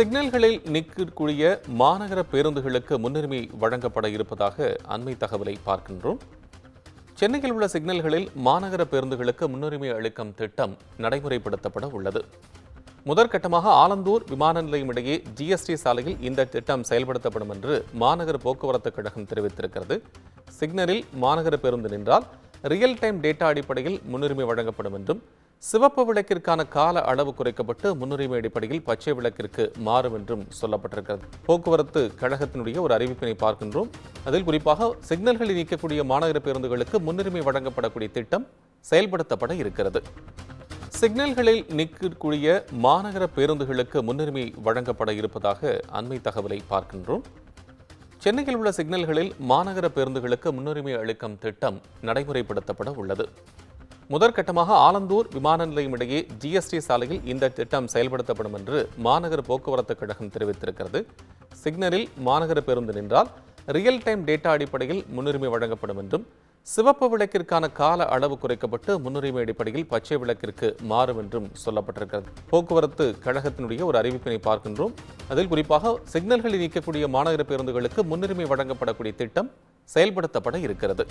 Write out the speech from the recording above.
சிக்னல்களில் நிற்கக்கூடிய மாநகர பேருந்துகளுக்கு முன்னுரிமை வழங்கப்பட இருப்பதாக அண்மை தகவலை பார்க்கின்றோம். சென்னையில் உள்ள சிக்னல்களில் மாநகர பேருந்துகளுக்கு முன்னுரிமை அளிக்கும் திட்டம் நடைமுறைப்படுத்தப்பட உள்ளது. முதற்கட்டமாக ஆலந்தூர் விமான நிலையம் இடையே ஜிஎஸ்டி சாலையில் இந்த திட்டம் செயல்படுத்தப்படும் என்று மாநகர போக்குவரத்து கழகம் தெரிவித்திருக்கிறது. சிக்னலில் மாநகர பேருந்து நின்றால் ரியல் டைம் டேட்டா அடிப்படையில் முன்னுரிமை வழங்கப்படும் என்றும் சிவப்பு விளக்கிற்கான கால அளவு குறைக்கப்பட்டு முன்னுரிமை அடிப்படையில் பச்சை விளக்கிற்கு மாறும் என்றும் சொல்லப்பட்டிருக்கிறது. போக்குவரத்து கழகத்தினுடைய ஒரு அறிவிப்பினை பார்க்கின்றோம். அதில் குறிப்பாக சிக்னல்களில் நீக்கக்கூடிய மாநகர பேருந்துகளுக்கு முன்னுரிமை வழங்கப்படக்கூடிய திட்டம் செயல்படுத்தப்பட இருக்கிறது. சிக்னல்களில் நிற்கக்கூடிய மாநகர பேருந்துகளுக்கு முன்னுரிமை வழங்கப்பட இருப்பதாக அண்மை தகவலை பார்க்கின்றோம். சென்னையில் உள்ள சிக்னல்களில் மாநகர பேருந்துகளுக்கு முன்னுரிமை அளிக்கும் திட்டம் நடைமுறைப்படுத்தப்பட உள்ளது. முதற்கட்டமாக ஆலந்தூர் விமான நிலையம் இடையே ஜிஎஸ்டி சாலையில் இந்த திட்டம் செயல்படுத்தப்படும் என்று மாநகர போக்குவரத்து கழகம் தெரிவித்திருக்கிறது. சிக்னலில் மாநகர பேருந்து நின்றால் ரியல் டைம் டேட்டா அடிப்படையில் முன்னுரிமை வழங்கப்படும் என்றும் சிவப்பு விளக்கிற்கான கால அளவு குறைக்கப்பட்டு முன்னுரிமை அடிப்படையில் பச்சை விளக்கிற்கு மாறும் என்றும் சொல்லப்பட்டிருக்கிறது. போக்குவரத்து கழகத்தினுடைய ஒரு அறிவிப்பினை பார்க்கின்றோம். அதில் குறிப்பாக சிக்னல்களில் நீக்கக்கூடிய மாநகர பேருந்துகளுக்கு முன்னுரிமை வழங்கப்படக்கூடிய திட்டம் செயல்படுத்தப்பட இருக்கிறது.